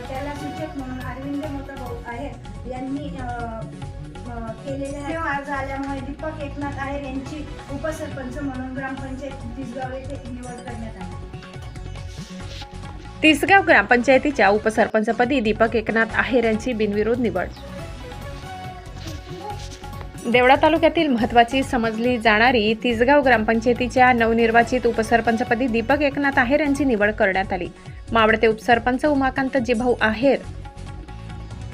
त्याला सूचक म्हणून अरविंद मोठाभाऊ आहेर यांनी केलेल्या. अर्ज आल्यामुळे दीपक एकनाथ आहेर यांची उपसरपंच म्हणून ग्रामपंचायत तिसगाव येथे निवड करण्यात आली. तिसगाव ग्रामपंचायतीच्या उपसरपंचपदी दीपक एकनाथ आहेर यांची बिनविरोध निवड. देवळा तालुक्यातील महत्त्वाची समजली जाणारी तिसगाव ग्रामपंचायतीच्या नवनिर्वाचित उपसरपंचपदी दीपक एकनाथ आहेर यांची निवड करण्यात आली. मावळते उपसरपंच उमाकांत जिभाऊ आहेर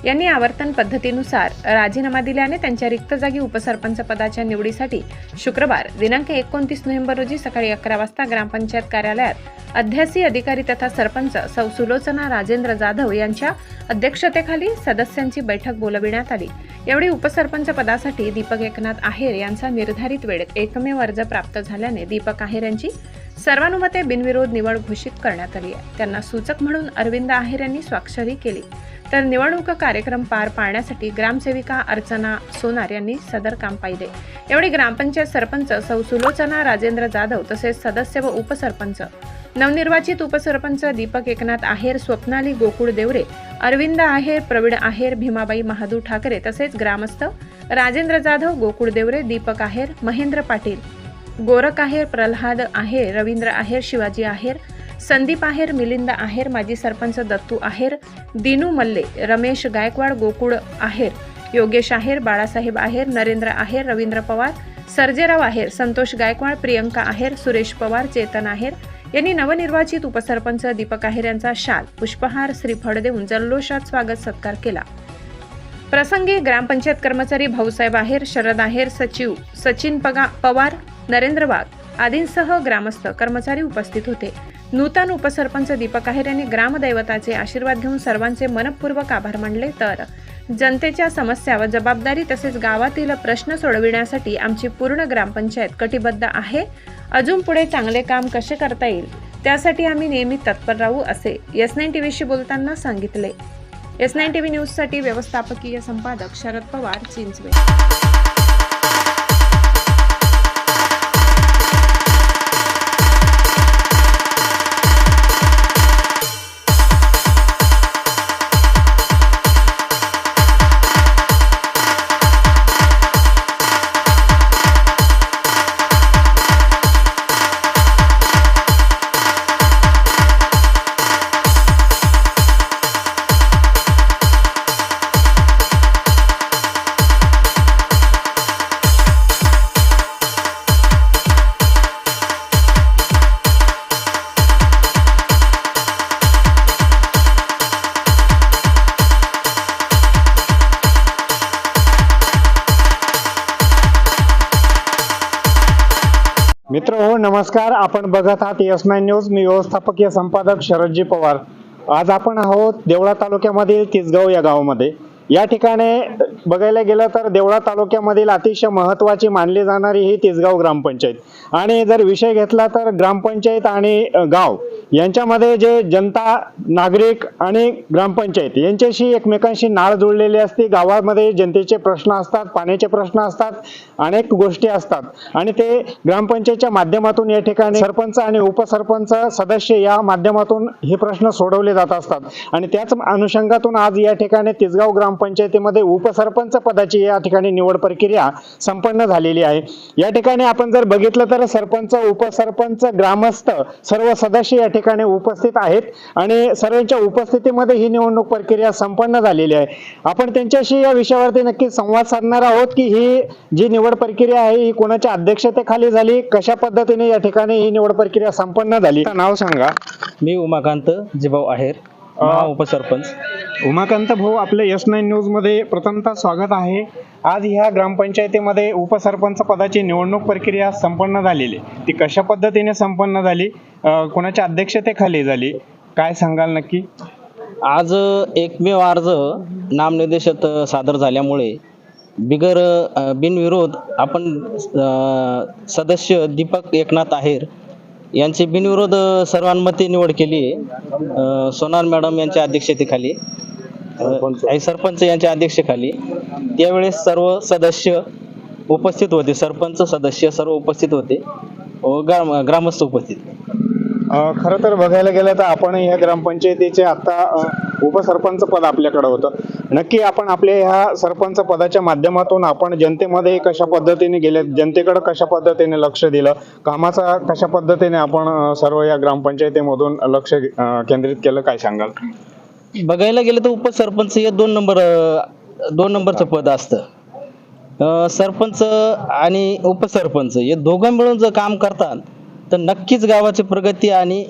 यांनी आवर्तन पद्धतीनुसार राजीनामा दिल्याने त्यांच्या रिक्त जागी उपसरपंच पदाच्या निवडीसाठी शुक्रवार दिनांक एकोणतीस नोव्हेंबर रोजी सकाळी अकरा वाजता ग्रामपंचायत कार्यालयात अध्यासी अधिकारी तथा सरपंच सौ सुलोचना राजेंद्र जाधव यांच्या अध्यक्षतेखाली सदस्यांची बैठक बोलविण्यात आली. यावेळी उपसरपंच पदासाठी दीपक एकनाथ आहेर यांचा निर्धारित वेळेत एकमेव अर्ज प्राप्त झाल्याने दीपक आहेर यांची सर्वानुमते बिनविरोध निवड घोषित करण्यात आली आहे. त्यांना सूचक म्हणून अरविंद आहेर यांनी स्वाक्षरी केली. तर निवडणूक कार्यक्रम पार पाडण्यासाठी ग्रामसेविका अर्चना सोनार यांनी सदर काम पाहिले. यावेळी ग्रामपंचायत सरपंच सौ सुलोचना राजेंद्र जाधव तसेच सदस्य व उपसरपंच नवनिर्वाचित उपसरपंच दीपक एकनाथ आहेर स्वप्नाली गोकुळ देवरे अरविंद आहेर प्रवीण आहेर भीमाबाई महादू ठाकरे तसेच ग्रामस्थ राजेंद्र जाधव गोकुळ देवरे दीपक आहेर महेंद्र पाटील गोरख आहेर प्रल्हाद आहेर रवींद्र आहेर शिवाजी आहेर संदीप आहेर मिलिंद आहेर माजी सरपंच दत्तू आहेर दिनू मल्ले रमेश गायकवाड गोकुळ आहेर योगेश आहेर बाळासाहेब आहेर नरेंद्र आहेर रवींद्र पवार सर्जेराव आहेर संतोष गायकवाड प्रियंका आहेर सुरेश पवार चेतन आहेर यांनी नवनिर्वाचित उपसरपंच दीपक आहेर यांचा शाल पुष्पहार श्रीफळ देऊन जल्लोषात स्वागत सत्कार केला. प्रसंगी ग्रामपंचायत कर्मचारी भाऊसाहेब आहेर शरद आहेर सचिव सचिन पगा पवार नरेंद्र वाघ आदींसह ग्रामस्थ कर्मचारी उपस्थित होते. नूतन उपसरपंच दीपक आहेर यांनी ग्रामदैवताचे आशीर्वाद घेऊन सर्वांचे मनपूर्वक आभार मानले तर जनतेच्या समस्या व जबाबदारी तसेच गावातील प्रश्न सोडविण्यासाठी आमची पूर्ण ग्रामपंचायत कटिबद्ध आहे. अजून पुढे चांगले काम कसे करता येईल? त्यासाठी आम्ही नेहमी तत्पर राहू असे एस नाईन टी व्हीशी बोलताना सांगितले. एस नाईन टी व्ही न्यूजसाठी व्यवस्थापकीय संपादक शरद पवार चिंचवे. हो नमस्कार. आपण बघत आहात एस नाईन न्यूज मी व्यवस्थापकीय संपादक शरदजी पवार. आज आपण आहोत देवळा तालुक्यामधील तिसगाव या गावामध्ये. या ठिकाणी बघायला गेलं तर देवळा तालुक्यामधील अतिशय महत्वाची मानली जाणारी ही तिसगाव ग्रामपंचायत. आणि जर विषय घेतला तर ग्रामपंचायत आणि गाव यांच्यामध्ये जे जनता नागरिक आणि ग्रामपंचायत यांच्याशी एकमेकांशी नाळ जुळलेली असते. गावामध्ये जनतेचे प्रश्न असतात पाण्याचे प्रश्न असतात अनेक गोष्टी असतात. आणि ते ग्रामपंचायतच्या माध्यमातून या ठिकाणी सरपंच आणि उपसरपंच सदस्य या माध्यमातून हे प्रश्न सोडवले जात असतात. आणि त्याच अनुषंगातून आज या ठिकाणी तिसगाव ग्रामपंचायतीमध्ये उपसरपंच पदाची या ठिकाणी निवड प्रक्रिया संपन्न झालेली आहे. या ठिकाणी आपण जर बघितलं तर सरपंच उपसरपंच ग्रामस्थ सर्व सदस्य या ठिकाणी उपस्थित आहेत आणि सर्वांच्या उपस्थितीमध्ये ही निवडणूक प्रक्रिया संपन्न झालेली आहे. आपण त्यांच्याशी या विषयावरती नक्की संवाद साधणार आहोत की ही जी निवड प्रक्रिया आहे ही कोणाच्या अध्यक्षतेखाली झाली कशा पद्धतीने या ठिकाणी ही निवड प्रक्रिया संपन्न झाली? नाव सांगा. मी उमाकांत जिभाऊ आहेर. उपसरपंच. उमाकांत भाऊ आपल्या एस नाईन न्यूजमध्ये प्रथमतः स्वागत आहे. आज ह्या ग्रामपंचायतीमध्ये उपसरपंच पदाची निवडणूक प्रक्रिया संपन्न झालेली ती कशा पद्धतीने संपन्न झाली? अं, कोणाच्या अध्यक्षतेखाली झाली? काय सांगाल नक्की? आज एकमेव अर्ज नामनिर्देशात सादर झाल्यामुळे बिगर अ, बिनविरोध आपण अ, सदस्य दीपक एकनाथ आहेर यांची बिनविरोध अ, सर्वांमते निवड केली आहे. सोनार मॅडम यांच्या अध्यक्षतेखाली सरपंच. यांच्या अध्यक्षतेखाली. त्यावेळेस सर्व सदस्य उपस्थित होते सरपंच सदस्य सर्व उपस्थित होते व ग्राम ग्रामस्थ उपस्थित. खरं तर बघायला गेलं तर आपण ह्या ग्रामपंचायतीचे आता उपसरपंच पद आपल्याकडे होतं. नक्की आपण आपल्या ह्या सरपंच पदाच्या माध्यमातून आपण जनतेमध्ये कशा पद्धतीने गेले जनतेकडे कशा पद्धतीने लक्ष दिलं कामाचा कशा पद्धतीने आपण सर्व या ग्रामपंचायतीमधून लक्ष केंद्रित केलं काय सांगाल? बघायला गेलं तर उपसरपंच हे दोन नंबर दोन नंबरचं पद असतं. सरपंच आणि उपसरपंच हे दोघं मिळून जर काम करतात तर नक्कीच गावाची प्रगती आणि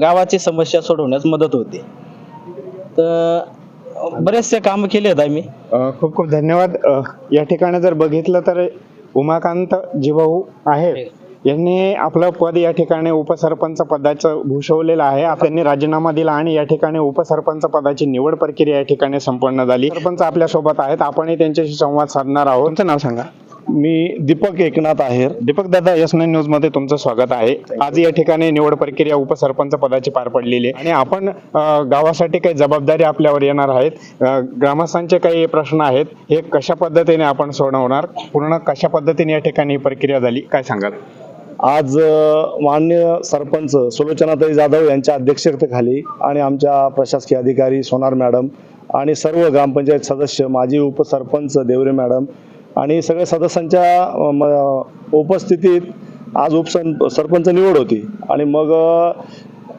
गावाची समस्या सोडवण्यास मदत होते. तर बरेचसे कामं केले आहेत आम्ही. अ, खूप खूप धन्यवाद. अ, या ठिकाणी जर बघितलं तर उमाकांत जिभाऊ आहेत यांनी आपलं पद या ठिकाणी उपसरपंच पदाचं भूषवलेलं आहे. त्यांनी राजीनामा दिला आणि या ठिकाणी उपसरपंच पदाची निवड प्रक्रिया या ठिकाणी संपन्न झाली. सरपंच आपल्यासोबत आहेत. आपणही त्यांच्याशी संवाद साधणार आहोत. तुमचं नाव सांगा. मी दीपक एकनाथ आहेर. दीपक दादा एस नाईन न्यूजमध्ये तुमचं स्वागत आहे. आज या ठिकाणी निवड प्रक्रिया उपसरपंच पदाची पार पडलेली आहे. आणि आपण गावासाठी काही जबाबदारी आपल्यावर येणार आहेत. ग्रामस्थांचे काही प्रश्न आहेत. हे कशा पद्धतीने आपण सोडवणार? पूर्ण कशा पद्धतीने या ठिकाणी ही प्रक्रिया झाली? काय सांगाल? आज अ, माननीय सरपंच सुलोचनाताई जाधव यांच्या अध्यक्षतेखाली आणि आमच्या प्रशासकीय अधिकारी सोनार मॅडम आणि सर्व ग्रामपंचायत सदस्य माजी उपसरपंच देवरे मॅडम आणि सगळ्या सदस्यांच्या उपस्थितीत आज उपसं सरपंच निवड होती. आणि मग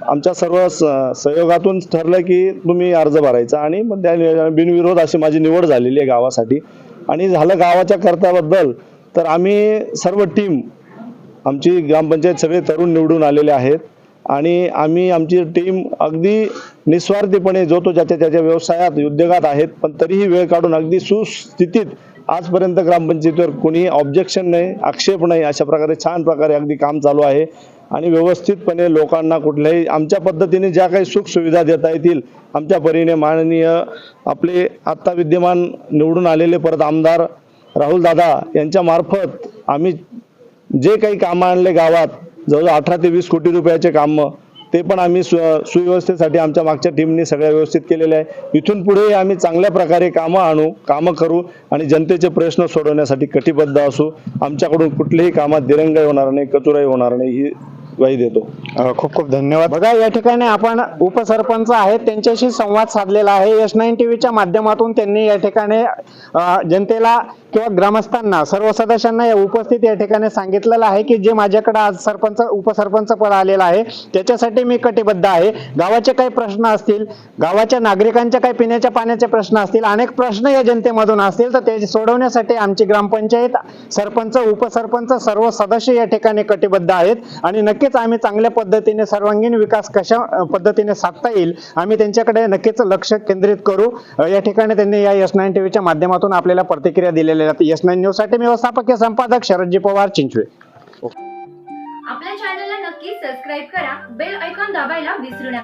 आमच्या सर्व स- सहयोगातून ठरलं की तुम्ही अर्ज भरायचा आणि मग त्या बिनविरोध अशी माझी निवड झालेली आहे गावासाठी. आणि झालं गावाच्या कर्त्याबद्दल तर आम्ही सर्व टीम आमची ग्रामपंचायत सगळे तरुण निवडून आलेले आहेत. आणि आम्ही आमची टीम अगदी निस्वार्थीपणे जो तो ज्याच्या त्याच्या व्यवसायात उद्योगात आहेत पण तरीही वेळ काढून अगदी सुस्थितीत आजपर्यंत ग्रामपंचायतीवर कोणीही ऑब्जेक्शन नाही आक्षेप नाही अशा प्रकारे छान प्रकारे अगदी काम चालू आहे. आणि व्यवस्थितपणे लोकांना कुठल्याही आमच्या पद्धतीने ज्या काही सुखसुविधा देता येतील आमच्या परीने माननीय आपले आत्ता विद्यमान निवडून आलेले परत आमदार राहुल दादा यांच्या मार्फत आम्ही जे काही कामं आणले गावात जवळजवळ अठरा ते वीस कोटी रुपयाचे कामं ते पण आम्ही सु सुव्यवस्थेसाठी आमच्या मागच्या टीमने सगळ्या व्यवस्थित केलेले आहे. इथून पुढे आम्ही चांगल्या प्रकारे कामं आणू कामं करू आणि जनतेचे प्रश्न सोडवण्यासाठी कटिबद्ध असू. आमच्याकडून कुठल्याही कामात दिरंगाई होणार नाही कचुराई होणार नाही ही ग्वाही देतो. खूप खूप धन्यवाद. बघा या ठिकाणी आपण उपसरपंच आहेत त्यांच्याशी संवाद साधलेला आहे. एस नाईन टीव्हीच्या माध्यमातून त्यांनी या ठिकाणी जनतेला किंवा ग्रामस्थांना सर्व सदस्यांना या उपस्थित या ठिकाणी सांगितलेलं आहे की जे माझ्याकडे आज सरपंच उपसरपंच पद आलेलं आहे त्याच्यासाठी मी कटिबद्ध आहे. गावाचे काही प्रश्न असतील गावाच्या नागरिकांच्या काही पिण्याच्या पाण्याचे प्रश्न असतील अनेक प्रश्न या जनतेमधून असतील तर ते सोडवण्यासाठी आमची ग्रामपंचायत सरपंच उपसरपंच सर्व सदस्य या ठिकाणी कटिबद्ध आहेत. आणि नक्कीच आम्ही चांगल्या पद्धतीने सर्वांगीण विकास कशा पद्धतीने साधता येईल आम्ही त्यांच्याकडे नक्कीच लक्ष केंद्रित करू. या ठिकाणी त्यांनी या एस नाईन टीव्हीच्या माध्यमातून आपल्याला प्रतिक्रिया दिलेल्या आहेत एस नाईन न्यूजसाठी मी व्यवस्थापकीय संपादक शरदजी पवार चिंचवे. आपल्या चॅनलला नक्की सबस्क्राईब करा बेल आयकॉन दाबायला विसरू नका.